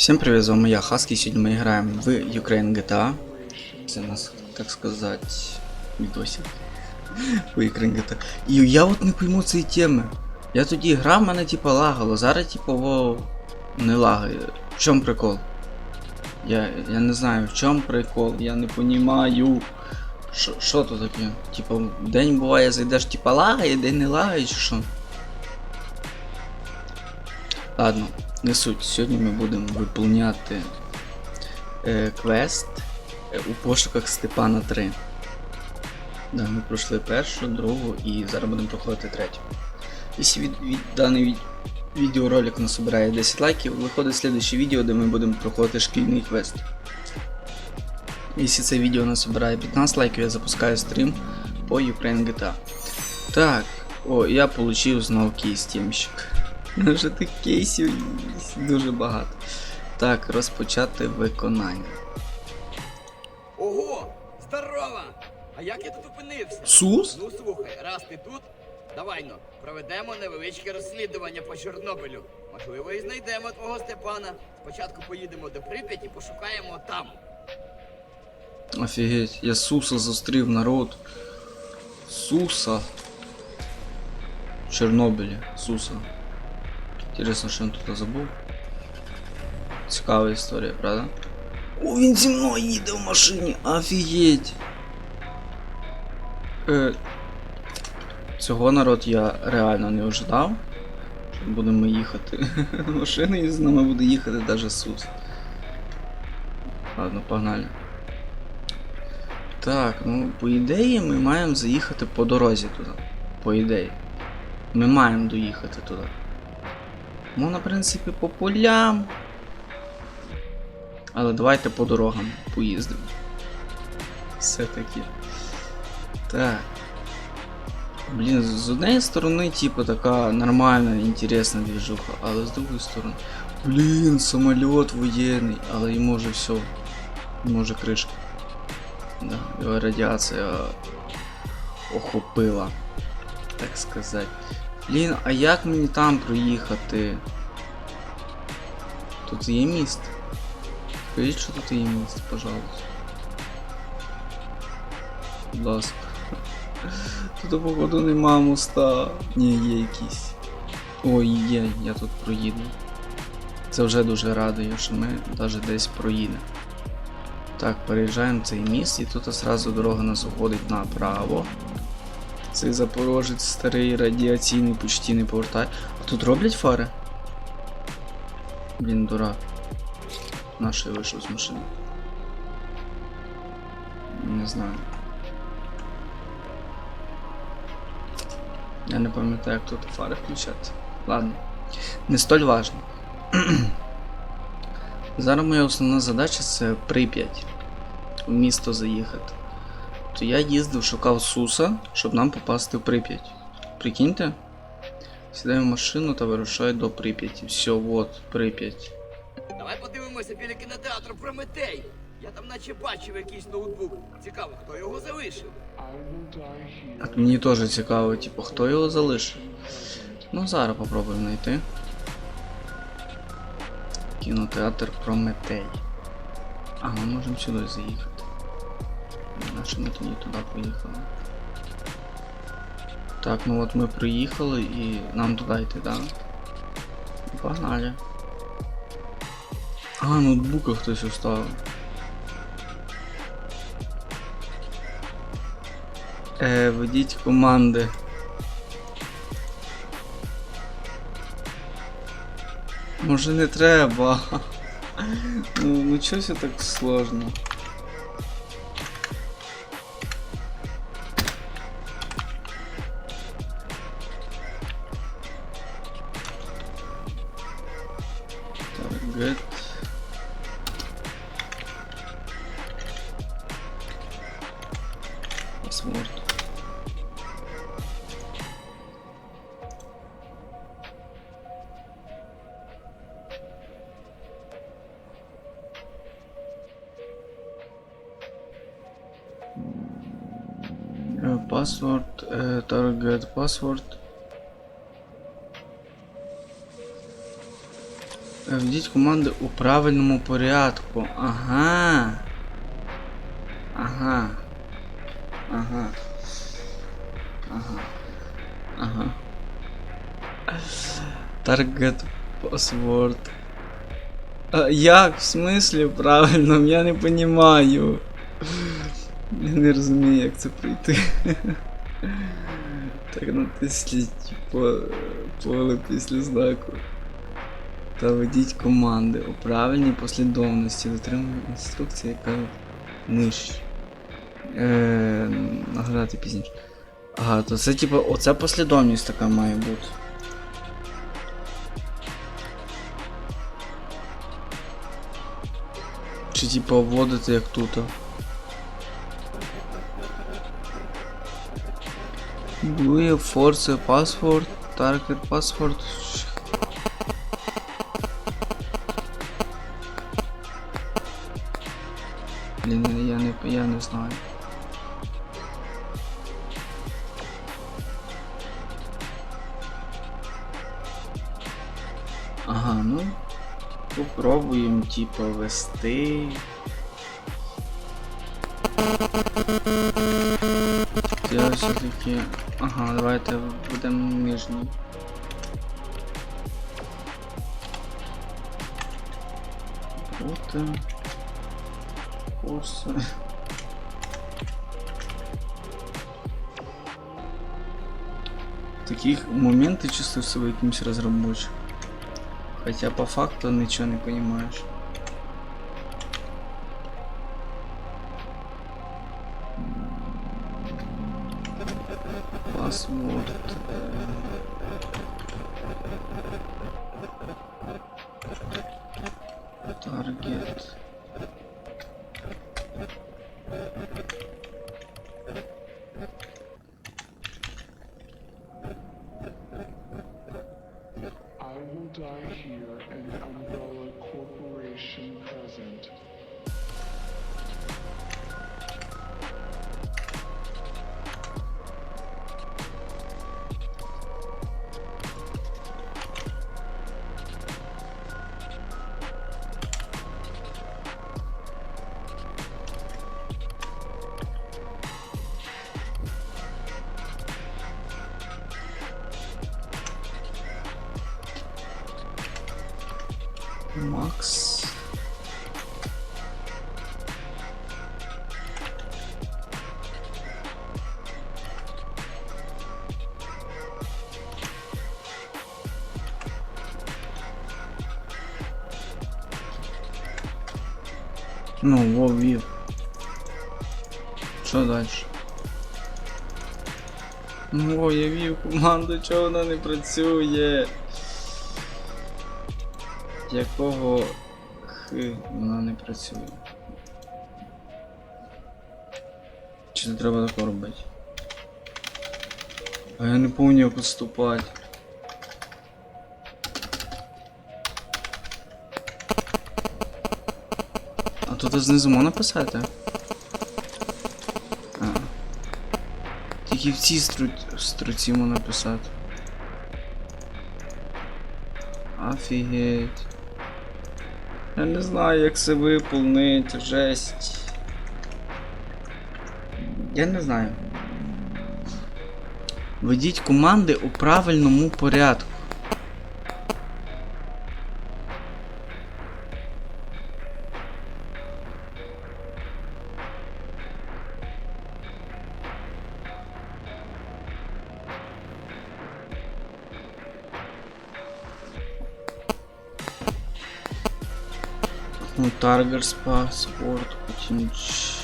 Всем привет, з вами я Хаски. Сьогодні ми граємо в Ukraine GTA. Це у нас, так сказати, відосик. В Ukraine GTA. І я от не пойму цієї теми. Я тоді грав, мене типа лагало, зараз типа во не лагає. В чому прикол? Я, я не знаю, в чому прикол, я не понімаю. Що то таке? Типа, день буває, зайдеш, типа лагає, день не лагає, чи що? Ладно, не суть. Сьогодні ми будемо виповняти е, квест е, у пошуках Степана 3. Да, ми пройшли першу, другу і зараз будемо проходити третю. Якщо від, від, даний від, відеоролик насобирає 10 лайків, виходить слідуще відео, де ми будемо проходити шкільний квест. Якщо це відео насобирає 15 лайків, я запускаю стрім по Ukraine GTA. Так, о, я получив знов. Ну, Вже тих кейсів дуже багато. Так, розпочати виконання. Ого! Здорово! А як я тут опинився? Сус? Ну слухай, раз ти тут, давай ну, проведемо невеличке розслідування по Чорнобилю. Можливо, і знайдемо твого Степана. Спочатку поїдемо до Прип'яті, пошукаємо там. Офігеть, я Суса зустрів народ. Суса. В Чорнобилі. Суса. Інтересно, що він тут забув. Цікава історія, правда? О, він зі мною їде в машині. Офігеть. Е, цього народ я реально не ожидав. Що будемо їхати на машини і з нами буде їхати навіть Сус. Ладно, погнали. Так, ну по ідеї ми маємо заїхати по дорозі туди. По ідеї. Ми маємо доїхати туди. Можна, в принципі, по полям. Але давайте по дорогам поїздимо. Все-таки. Так. Блін, з однієї сторони, типу, така нормальна, інтересна движуха, але з другої сторони. Блін, самоліт воєнний, але йому вже все. Йому вже кришка. Да, його радіація охопила, так сказати. Блін, а як мені там проїхати? Тут є міст? Скажіть, що тут є міст, пожалуйста. Будь ласка. Тут, походу, нема моста. Ні, є якийсь. Ой, є, я тут проїду. Це вже дуже радує, що ми навіть десь проїдемо. Так, переїжджаємо цей міст і тут одразу дорога нас уходить направо. Цей запорожець старий радіаційний почти не повертає. А тут роблять фари? Блін, дурак. Наш я вийшов з машини. Не знаю. Я не пам'ятаю, як тут фари включати. Ладно. Не столь важно. Зараз моя основна задача це Прип'ять. В місто заїхати. То я їздив, шукав Суса, щоб нам попасти в Прип'ять. Прикиньте? Сідаю в машину та вирушаю до Прип'яті. Все, от, Прип'ять. Давай подивимося біля кінотеатру Прометей. Я там наче бачив якийсь ноутбук. Цікаво, хто його залишив. От мені теж цікаво, типу, хто його залишив. Ну, зараз попробуємо знайти. Кінотеатр Прометей. А, ми можемо сюди заїхати. Наше ми тоді туди поїхали. Так, ну от ми приїхали і нам туди йти, да? Погнали. А, ноутбука хтось оставив. Е, ведіть команди. Може не треба. Ну, ну чого все так сложно? Target. Password. Е, Password, е, target password. Введіть команди у правильному порядку. Ага. Ага. Ага. Ага. Ага. Target password. А, як? В смислі правильно? Я не понімаю. Я не розумію, як це пройти. Так натисніть по поле після знаку. Та ведіть команди у правильній послідовності. Дотримуй інструкції, яка нижче. Е, нагадати пізніше. Ага, то це типу, оця послідовність така має бути. Чи типу вводити як тут? Blue Force Password, Target Password. Типа вести. Я все-таки. Ага, давайте будемо нижній. Проти. Курси. Таких моменты чувствую себя якимось разработчиком. Хотя по факту ничего не понимаешь. target. Макс. Ну, вовів. Що далі? Ну, я вів команду, чого вона не працює? Якого хи вона не працює? Чи не треба таке робити? А я не як поступати. А тут знизу можна писати? А. Тільки в цій стру... струці можна писати. Офігеть. Я не знаю, як це виповнити, жесть. Я не знаю. Ведіть команди у правильному порядку. Таргерс паспорт, потім Ч-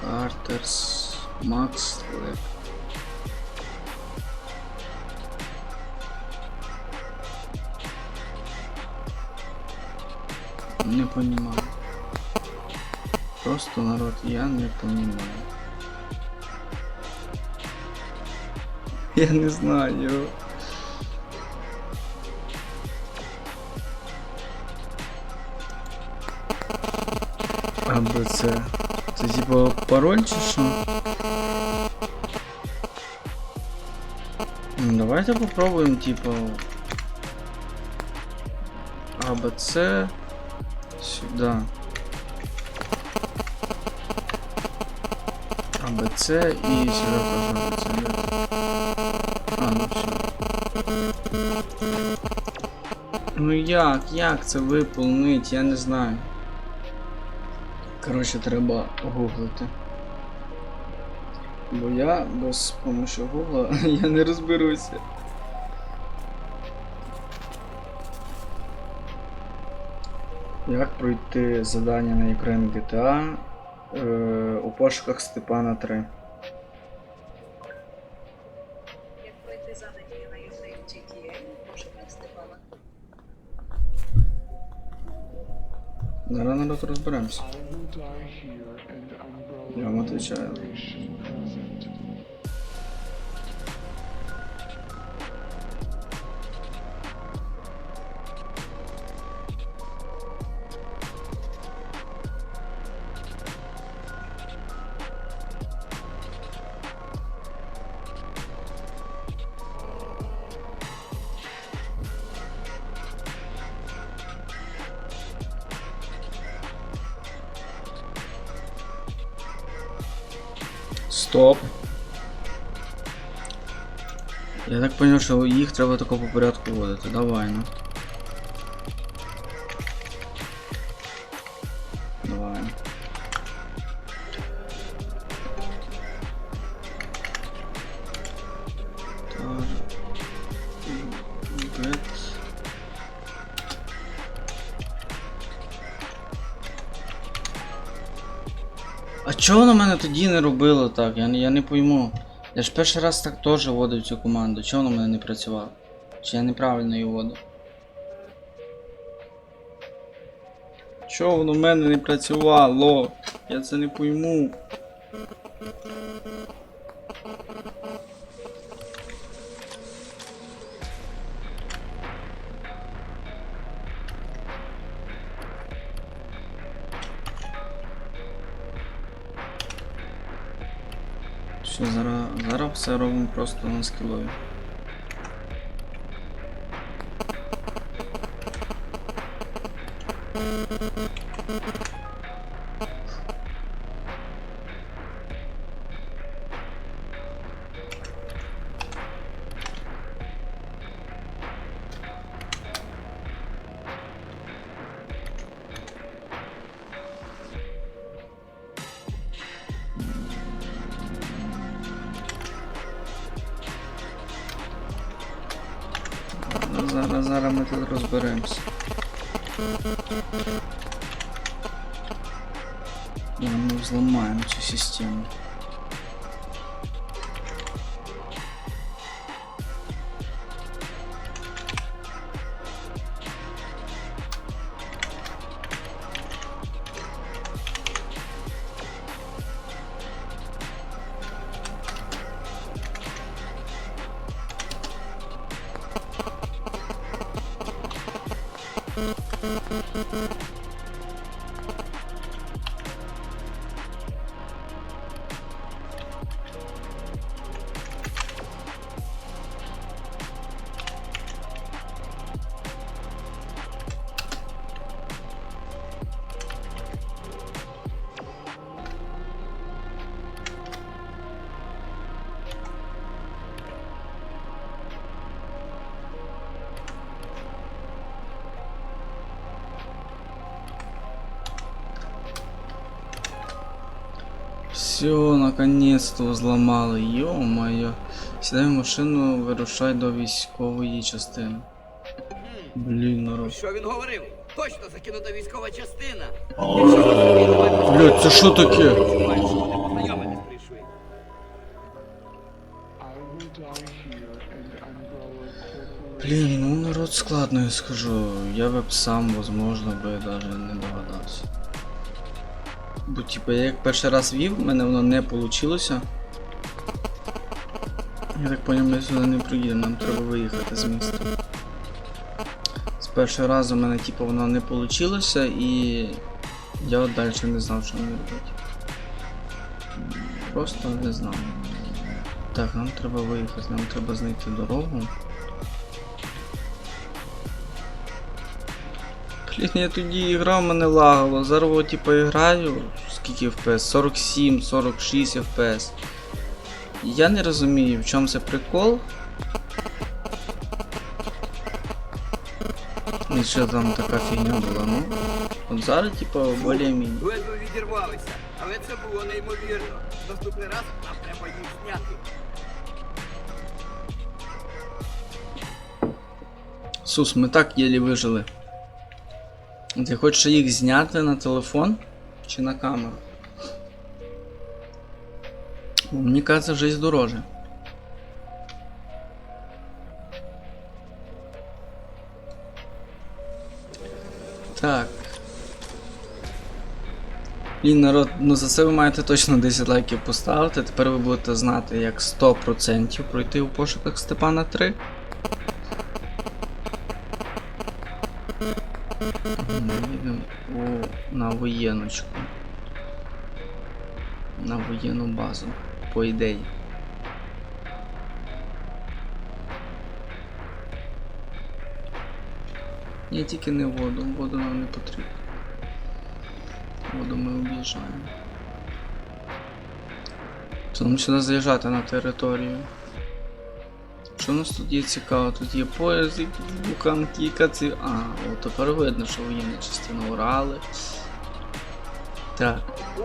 Картерс, Макс Леп. Не понимаю. Просто народ, я не понимаю. Я не знаю. Це. Це типа пароль? Ну, давайте попробуємо, типа. АБЦ. Сюда. АБЦ и сюда тоже АБЦ. А, ну все. Ну як, як це виповнить, я не знаю. Коротше, треба гуглити. Бо я без помощі гугла я не розберуся. Як пройти задання на Ukraine GTA е, у пошуках Степана 3? Зараз народ розберемося. Я вам отвечаю. Стоп. Я так понял, що їх треба тако по порядку водити. Давай, ну. Чого воно мене тоді не робило так? Я, я не пойму. Я ж перший раз так теж водив цю команду. Чого воно мене не працювало? Чи я неправильно її водив? Чого воно в мене не працювало? Я це не пойму. Що зараз, зараз все робимо просто на скілові. Ну, Зараз, зараз ми тут розберемося. І ми взламаємо цю систему. Все, наконец-то взламали, ё-моё. Сідай в машину, вирушай до військової частини. Блін, народ. Що він говорив? Точно закинута військова частина. Блядь, це що таке? Блін, ну народ складно, я скажу. Я б сам, возможно, би даже не догадався. Бо типа я як перший раз вів, в мене воно не вийшло. Я так поняв, ми сюди не приїдемо, нам треба виїхати з міста. З першого разу в мене типу воно не вийшло і я далі не знав, що мені робити. Просто не знав. Так, нам треба виїхати, нам треба знайти дорогу. Блін, я тоді грав, мене лагало. Зараз от, типу, граю. Скільки FPS? 47, 46 FPS. Я не розумію, в чому це прикол. І що там така фігня була, ну. От зараз, типу, более-мінь. Ледве відірвалися, але це було неймовірно. Наступний раз нам треба їх зняти. Сус, ми так єлі вижили. Ти хочеш їх зняти на телефон чи на камеру? Мені кажется, жизнь дороже. Так. Блін, народ, ну за це ви маєте точно 10 лайків поставити. Тепер ви будете знати, як 100% пройти у пошуках Степана 3. Ми їдемо на воєночку. На воєнну базу, по ідеї. Ні, тільки не воду, воду нам не потрібно. Воду ми об'їжджаємо. Нам сюди заїжджати на територію. Що у нас тут є цікаво? Тут є поїзд, якісь буханки, яка це. А, о, тепер видно, що воєнна частина Урали. Так. О,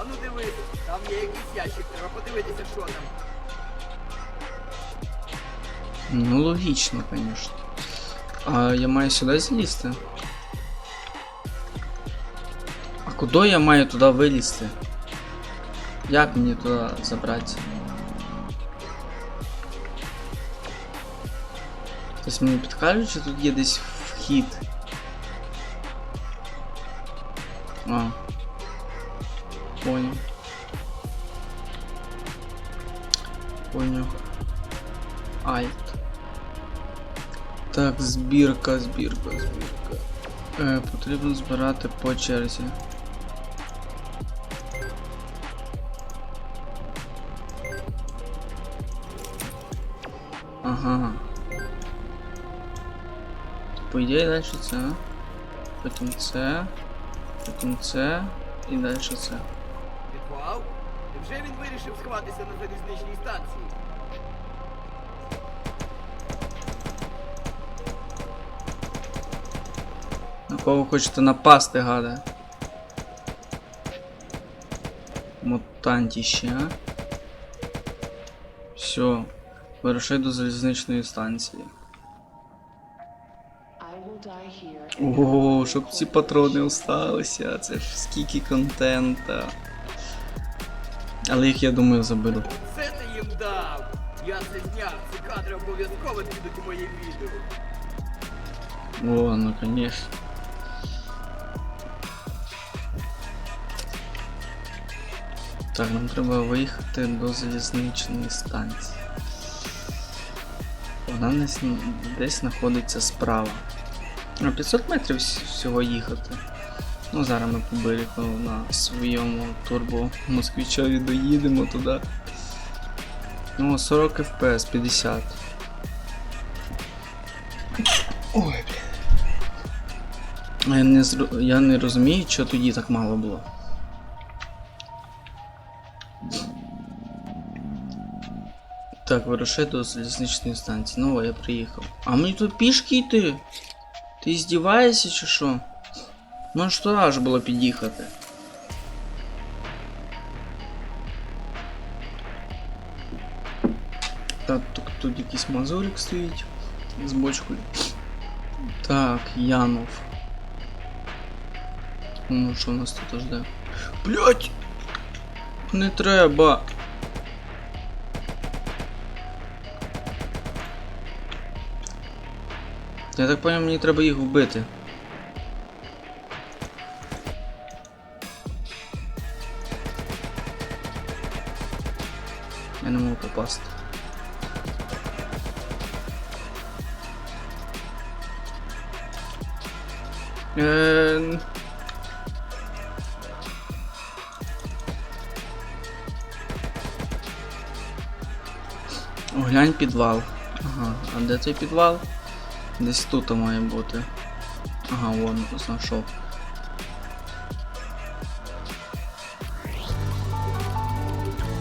а ну дивись, там є якийсь ящик, треба подивитися, що там. Ну, логічно, звісно. А я маю сюди злізти? А куди я маю туди вилізти? Як мені туди забратися? Хтось мені підкаже, чи тут є десь вхід? А. Понял. Понял. Альт. Так, збірка, збірка, збірка. Е, потрібно збирати по черзі. По ідеї далі це. Потім це. Потім це. І далі це. Підвал? Невже він вирішив сховатися на залізничній станції? На кого хочете напасти, гада? Мутантіще, а? Все. Вирушай до залізничної станції. Ого, щоб ці патрони осталися, це ж скільки контента. Але їх, я думаю, заберу. Це ти їм дав! Я це зняв, ці кадри обов'язково підуть у моє відео. О, ну конечно. Так, нам треба виїхати до залізничної станції. Вона десь знаходиться справа. А 500 метрів всього їхати. Ну, зараз ми по берегу на своєму турбо москвичові доїдемо туди. Ну, 40 FPS, 50. Ой, блін. Я не, зро- я не розумію, що тоді так мало було. Так, вирушай до залізничної станції. Ну, о, я приїхав. А мені тут пішки йти? Ти здіваєшся чи що? Ну що аж було під'їхати. Так, тут, тут якийсь мазурик стоїть з бочкою. Так, Янов. Ну, що у нас тут жде? Блять! Не треба! Я так понял, мені треба їх вбити. Я не можу попасти. Е... Оглянь підвал. Ага, а де цей підвал? Десь тут має бути. Ага, вон, знайшов.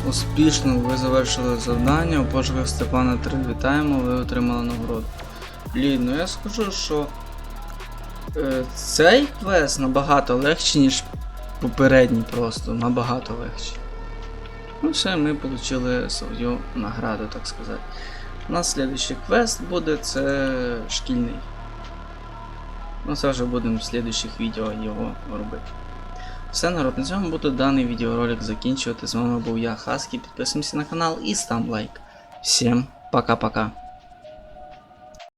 Успішно ви завершили завдання. У пошуках Степана 3 вітаємо, ви отримали нагороду. Блін, ну я скажу, що е, цей квест набагато легший, ніж попередній просто. Набагато легший. Ну все, ми отримали свою награду, так сказати. У нас следующий квест буде це шкільний. Ну це вже будемо в слідуючих відео його робити. Все, народ, на цьому буду даний відеоролик закінчувати. З вами був я, Хаскі. Підписуємося на канал і став лайк. Всім пока-пока.